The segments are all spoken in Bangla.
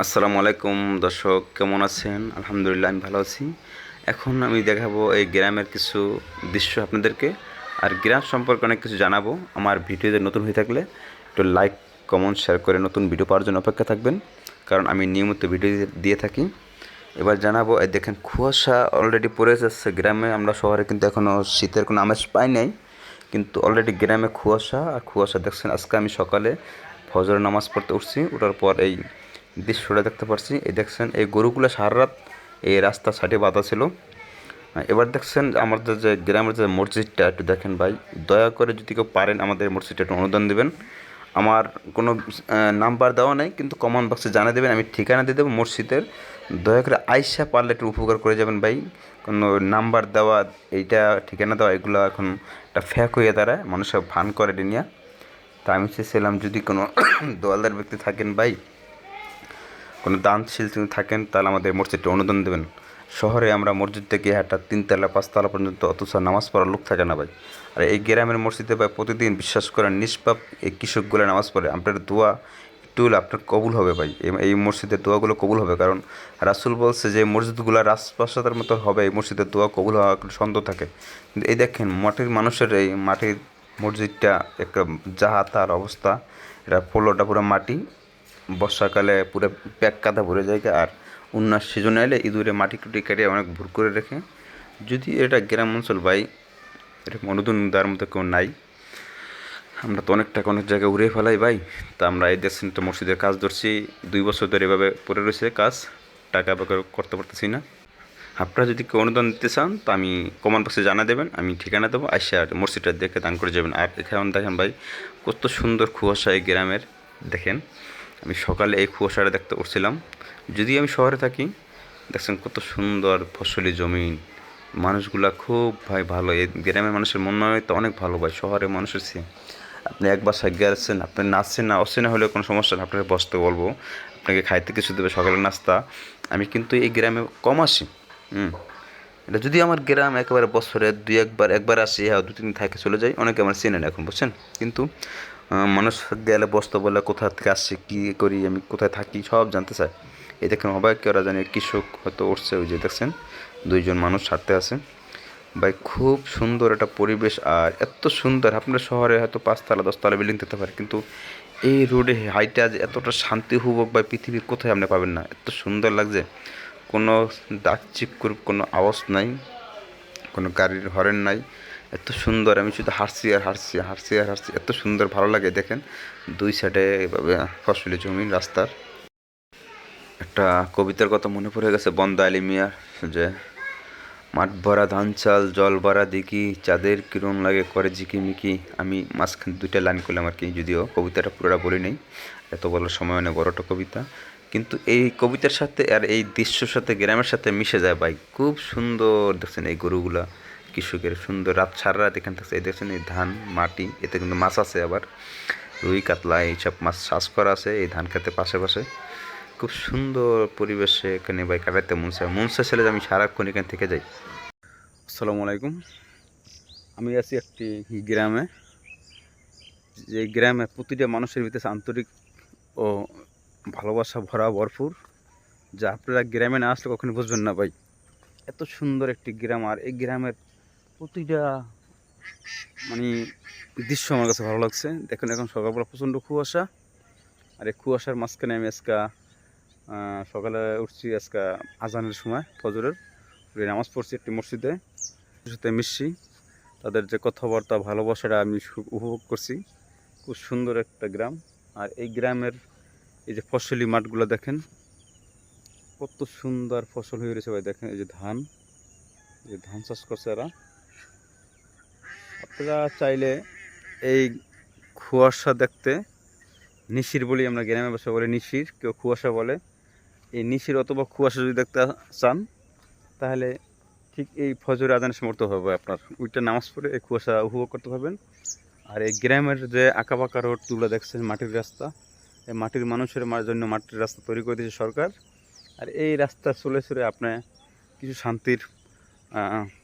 আসসালামু আলাইকুম দর্শক, কেমন আছেন? আলহামদুলিল্লাহ, আমি ভালো আছি। এখন আমি দেখাবো এই গ্রামের কিছু দৃশ্য আপনাদেরকে। আর গ্রাম সম্পর্কে অনেক কিছু জানাব। আমার ভিডিওতে নতুন হয়ে থাকলে একটু লাইক, কমেন্ট, শেয়ার করে নতুন ভিডিও পাওয়ার জন্য অপেক্ষা থাকবেন। কারণ আমি নিয়মিত ভিডিও দিয়ে- থাকি। এবার জানাব, এই দেখেন, কুয়াশা অলরেডি পড়ে যাচ্ছে। গ্রামে আমরা শহরে কিন্তু এখনও শীতের কোনো আমেজ পাই নাই। কিন্তু অলরেডি গ্রামে কুয়াশা, আর কুয়াশা দেখছেন, আজকে আমি সকালে ফজর নামাজ পড়তে উঠছি। ওঠার পর এই দৃশ্যটা দেখতে পাচ্ছি এই দেখছেন, এই গরুগুলো সারা রাত এই রাস্তা সাইডে বাঁধা ছিল। এবার দেখছেন আমাদের যে গ্রামের যে মসজিদটা, একটু দেখেন ভাই। দয়া করে যদি কেউ পারেন আমাদের মসজিদটা একটু অনুদান দেবেন। আমার কোনো নাম্বার দেওয়া নেই, কিন্তু কমন বক্সে জানিয়ে দেবেন, আমি ঠিকানা দিয়ে দেবো মসজিদের। দয়া করে আইসা পারলে একটু উপকার করে যাবেন ভাই। কোনো নাম্বার দেওয়া, এইটা ঠিকানা দেওয়া, এগুলো এখন একটা ফ্যাক হয়ে দাঁড়ায়, মানুষের ভান করে নিয়ে। তা আমি চেয়েছিলাম যদি কোনো দোয়ালদার ব্যক্তি থাকেন ভাই কোনো দানশীল যদি থাকেন, তাহলে আমাদের মসজিদটা অনুদান দেবেন। শহরে আমরা মসজিদ থেকে একটা তিনতলা পাঁচতলা পর্যন্ত অথচ নামাজ পড়ার লোক থাকে না ভাই। আর এই গ্রামের মসজিদে ভাই প্রতিদিন বিশ্বাস করেন, নিষ্পাপ এই কৃষকগুলো নামাজ পড়ে। আপনার দোয়া হলে আপনার কবুল হবে ভাই। এই- মসজিদের দোয়াগুলো কবুল হবে। কারণ রাসুল বলছে যে, মসজিদগুলো রাজপ্রাসাদের মতো হবে, এই মসজিদের দোয়া কবুল হওয়া সন্দেহ থাকে। কিন্তু এই দেখেন, মাটির মানুষের এই মাটির মসজিদটা, একটা যাহা তার অবস্থা এটা ফ্লোরটা পুরো মাটি বর্ষাকালে পুরো প্যাক কাদা ভরে যায় আর উন্নাস সিজনে এলে ইঁদুরে মাটি টুটি কেটে অনেক ভুর করে রেখে, যদি এটা গ্রাম অঞ্চল ভাই এরকম অনুদান দেওয়ার মতো কেউ নাই। আমরা তো অনেক টাকা অনেক জায়গায় উড়ে ফেলাই ভাই, তা আমরা এই দেশটা মসজিদের কাজ ধরছি, দুই বছর ধরে এভাবে পড়ে রয়েছে কাজ, টাকা বেকার করতে পারতেছি না। আপনারা যদি কেউ অনুদান দিতে চান, তো আমি কমেন্ট বক্সে জানা দেবেন, আমি ঠিকানা দেবো আসে আর মসজিদটা দেখে দান করে যাবেন। আর এখানে দেখেন ভাই, কত সুন্দর কুয়াশা এই গ্রামের, দেখেন। আমি সকালে এই কুয়াশাটা দেখতে উঠছিলাম। যদি আমি শহরে থাকি, দেখছেন কত সুন্দর ফসলি জমিন। মানুষগুলা খুব ভাই ভালো। এই গ্রামের মানুষের মন তো অনেক ভালো ভাই শহরের মানুষের চেয়ে। আপনি এক বাসায় গেছেন আপনি নাচছেন না, অচেনা হলেও কোনো সমস্যা না, আপনাকে বসতে বলব। আপনাকে খাইতে কিছু দেবে সকালের নাস্তা। আমি কিন্তু এই গ্রামে কম আসি, হুম। এটা যদি আমার গ্রাম একেবারে বছরে দুই একবার একবার আসি হ্যাঁ দু তিন থাকে, চলে যাই, অনেকে আমার চেনেন এখন, বুঝছেন? কিন্তু মানুষ গেলে, বসতে বলে, কোথা থেকে আসছে, কী করি, আমি কোথায় থাকি, সব জানতে চায়। এই দেখেন, অবাক ওরা জানে, কৃষক হয়তো উঠছে, ওই যে দেখছেন, দুইজন মানুষ ছাড়তে আছে। ভাই, খুব সুন্দর একটা পরিবেশ, আর এত সুন্দর, আপনার শহরে হয়তো পাঁচতলা, দশতলা বিল্ডিং থাকতে পারে, কিন্তু এই রোডে হাইটে আজ এতটা শান্তি হুবক বা পৃথিবীর কোথায় আপনি পাবেন না। এত সুন্দর লাগছে। কোনো ডাক চিকুর কোনো আওয়াজ নাই, কোনো গাড়ির হরেন নাই। এত সুন্দর, আমি শুধু হাসছি আর হাসছি হাসছি আর হাসছি। এত সুন্দর, ভালো লাগে, দেখেন। দুই সাইডে এভাবে ফসলি জমি, রাস্তার। একটা কবিতার কথা মনে পড়ে গেছে, বন্দা আলী মিয়ার যে, মাঠ ভরা ধান চাল, জল ভরা দিকি চাঁদের কিরণ লাগে করে ঝিকিমিকি আমি মাঝখানে দুইটা লাইন করলাম আর কি, যদিও কবিতাটা পুরোটা বলি নেই। এত বলার সময় অনেক বড়টা কবিতা। কিন্তু এই কবিতার সাথে আর এই দৃশ্যর সাথে, গ্রামের সাথে মিশে যায় ভাই। খুব সুন্দর, দেখছেন এই গরুগুলা। কৃষকের সুন্দর রাত, সারা রাত এখান থেকে এই দেখছেন এই ধান, মাটি, এতে কিন্তু মাছ আছে আবার। রুই, কাতলা, এইসব মাছ চাষ করা আছে এই ধান খেতে পাশে পাশে খুব সুন্দর পরিবেশে এখানে ভাই কাটাতে মন চায়। মন চাইলে আমি সারাক্ষণ এখান থেকে যাই। আসসালামু আলাইকুম। আমি আছি একটি গ্রামে। যে গ্রামে প্রতিটা মানুষের ভিতরে আন্তরিক ও ভালোবাসা ভরা ভরপুর। যা আপনারা গ্রামে না আসলে কখনো বুঝবেন না ভাই। এত সুন্দর একটি গ্রাম আর এই গ্রামের প্রতিটা মানে দৃশ্য আমার কাছে ভালো লাগছে। দেখুন, এখন সকালবেলা প্রচণ্ড কুয়াশা। আর এই কুয়াশার মাঝখানে আমি আজকা সকালে উঠছি আজকা আজানের সময়, ফজরের। নামাজ পড়ছি একটি মসজিদে। সাথে মিশছি। তাদের যে কথাবার্তা, ভালোবাসাটা আমি উপভোগ করছি। খুব সুন্দর একটা গ্রাম। আর এই গ্রামের এই যে ফসলি মাঠগুলো দেখেন, কত সুন্দর ফসল হয়ে রয়েছে ভাই। দেখেন, এই যে ধান। যে ধান চাষ করছে এরা। আপনারা চাইলে এই কুয়াশা দেখতে নিশির বলি আমরা গ্রামে ভাষা বলে নিশির, কেউ কুয়াশা বলে। এই নিশির অথবা কুয়াশা যদি দেখতে চান, তাহলে ঠিক এই ফজর আদানের সমর্থ হবে আপনার। ওইটা নামাজ পড়ে এই কুয়াশা উপভোগ করতে পারবেন। আর এই গ্রামের যে আঁকা বাঁকা রোডগুলো দেখছেন মাটির রাস্তা, এই মাটির মানুষের জন্য মাটির রাস্তা তৈরি করে দিয়েছে সরকার। আর এই রাস্তা চলে চলে আপনি কিছু শান্তির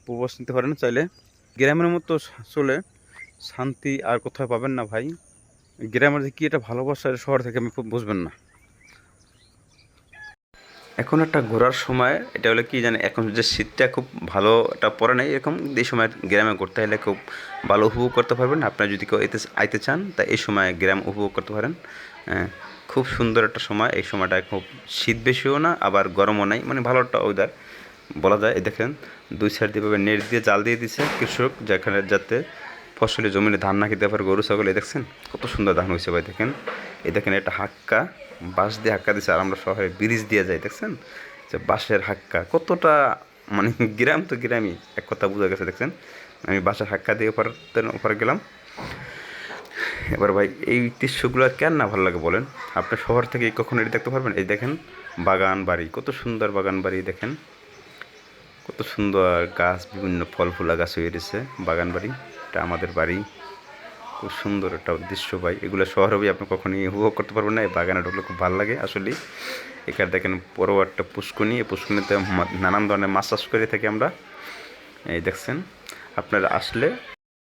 প্রবাস নিতে পারেন চাইলে। গ্রামের মতো চলে শান্তি আর কোথাও পাবেন না ভাই। গ্রামের যে কী একটা ভালোবাসা শহর থেকে খুব বুঝবেন না। এখন একটা ঘোরার সময় এটা হলো কি জানে এখন যে শীতটা খুব ভালো একটা পড়ে নেই এরকম এই সময় গ্রামে ঘুরতে হলে খুব ভালো উপভোগ করতে পারবেন। আপনারা যদি কেউ এতে আইতে চান তা এই সময় গ্রাম উপভোগ করতে পারেন। হ্যাঁ, খুব সুন্দর একটা সময় এই সময়টা খুব শীত বেশিও না আবার গরমও নাই মানে ভালো একটা ওয়েদার বলা যায়, এই দেখেন, দুই সাইড দিয়ে নেট দিয়ে জাল দিয়ে দিছে কৃষক, যেখানে যাতে ফসলের জমিনে ধান না খেতে পারে, গরু, ছাগল, এই দেখছেন, কত সুন্দর ধান হয়েছে ভাই, দেখেন। এই দেখেন, এটা হাক্কা, বাঁশ দিয়ে হাক্কা দিছে, আর আমরা শহরে ব্রিজ দিয়ে যাই, দেখছেন? যে বাঁশের হাক্কা, কতটা মানে গ্রাম তো গ্রামই, এক কথা বোঝা গেছে, দেখছেন? আমি বাঁশের হাক্কা দিয়ে ওপর ওপরে গেলাম। এবার ভাই, এই দৃশ্যগুলো আর কেন না ভালো লাগে বলেন? আপনি শহর থেকে কখনো এটি দেখতে পারবেন? এই দেখেন, বাগান বাড়ি, কত সুন্দর বাগান বাড়ি, দেখেন। কত সুন্দর গাছ, বিভিন্ন ফল, ফুলা গাছ হয়ে রয়েছে বাগান বাড়ি। এটা আমাদের বাড়ি। খুব সুন্দর একটা দৃশ্য ভাই। এগুলো শহরে আপনি কখনই উপভোগ করতে পারবেন না। এই বাগানে ঢুকলে খুব ভালো লাগে আসলে এখানে দেখেন বড় একটা পুষ্কনি এই পুষ্কনিতে নানান ধরনের মাছ চাষ করে থাকি আমরা। এই দেখছেন, আপনারা আসলে